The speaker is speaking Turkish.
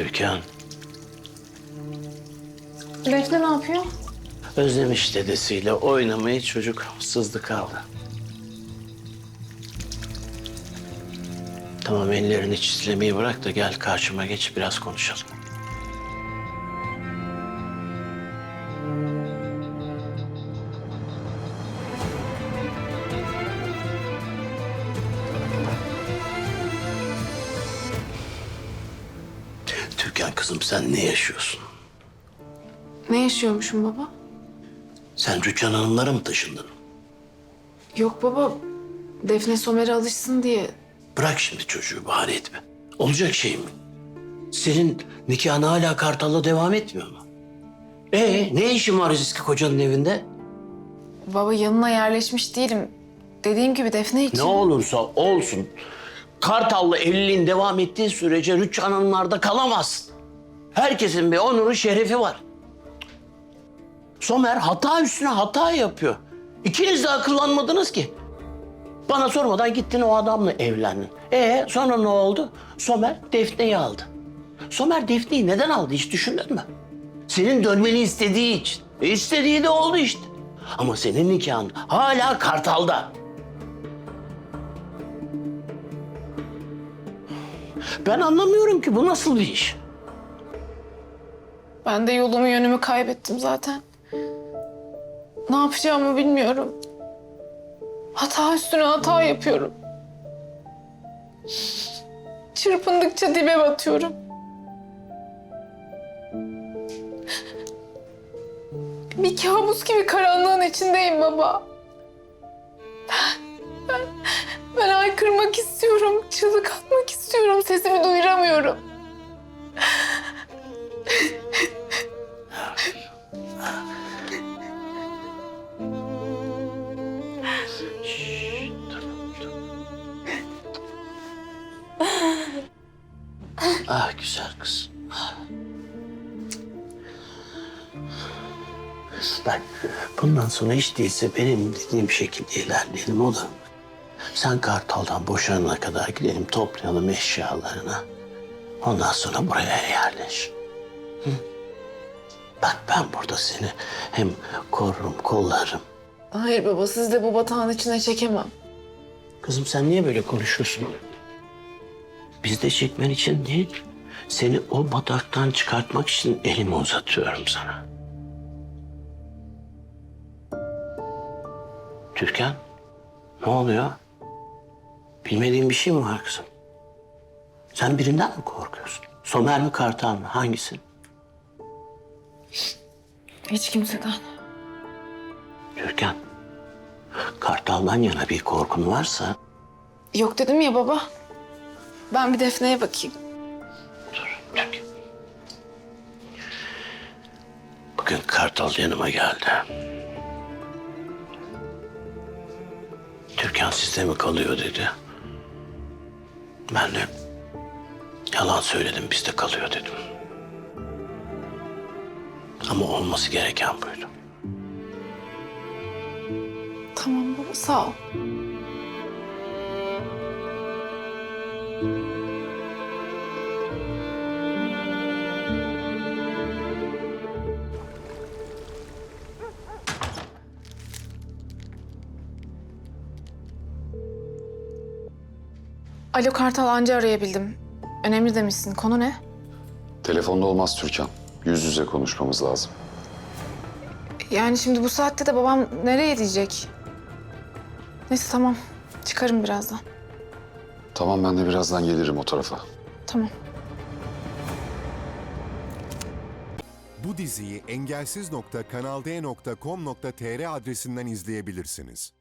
Türkan Defne ne yapıyor? özlemiş dedesiyle oynamayı çocuk sızdı kaldı. Tamam ellerini çizlemeyi bırak da gel karşıma geç biraz konuşalım. Türkan kızım sen ne yaşıyorsun? Ne yaşıyormuşum baba? Sen Rüçhan Hanımlara mı taşındın? Yok baba. Defne Somer'e alışsın diye. Bırak şimdi çocuğu bahane etme. Olacak şey mi? Senin nikahın hala Kartal'la devam etmiyor mu? Ee, ne işin var eski kocanın evinde? Baba yanına yerleşmiş değilim. Dediğim gibi Defne için. Ne olursa olsun. Kartal'la evliliğin devam ettiği sürece Rüçhan Hanımlar'da kalamazsın. Herkesin bir onuru şerefi var. Somer hata üstüne hata yapıyor. İkiniz de akıllanmadınız ki. Bana sormadan gittin o adamla evlendin. E sonra ne oldu? Somer Defne'yi aldı. Somer Defne'yi neden aldı hiç düşündün mü? Senin dönmeni istediği için. E istediği de oldu işte. Ama senin nikahın hala Kartal'da. Ben anlamıyorum ki bu nasıl bir iş? Ben de yolumu yönümü kaybettim zaten. Ne yapacağımı bilmiyorum. Hata üstüne hata yapıyorum. Çırpındıkça dibe batıyorum. Bir kabus gibi karanlığın içindeyim baba. Ben, ben haykırmak istiyorum, çığlık atmak istiyorum, sesimi duyuramıyorum. Güzel kız. Bak bundan sonra hiç değilse benim dediğim şekilde ilerleyelim olur mu? Sen Kartal'dan boşanana kadar gidelim toplayalım eşyalarını. Ondan sonra buraya yerleş. Hı? Bak ben burada seni hem korurum, kollarım. Hayır baba, siz de bu batağın içine çekemem. Kızım sen niye böyle konuşuyorsun? Biz de çekmen için değil, seni o bataktan çıkartmak için elimi uzatıyorum sana. Türkan, ne oluyor? Bilmediğin bir şey mi var kızım? Sen birinden mi korkuyorsun? Somer mi Kartal mı? Hangisi? Hiç kimseden. Türkan, Kartal'dan yana bir korkun varsa Yok dedim ya baba. Ben bir Defne'ye bakayım. Bugün Kartal yanıma geldi. Türkan sizde mi kalıyor dedi. Ben de yalan söyledim bizde kalıyor dedim. Ama olması gereken buydu. Tamam baba, sağ ol. Alo Kartal anca arayabildim. Önemli demişsin. Konu ne? Telefonda olmaz Türkan. Yüz yüze konuşmamız lazım. Yani şimdi bu saatte de babam nereye diyecek? Neyse tamam. Çıkarım birazdan. Tamam ben de birazdan gelirim o tarafa. Tamam. Bu diziyi engelsiz.kanalde.com.tr adresinden izleyebilirsiniz.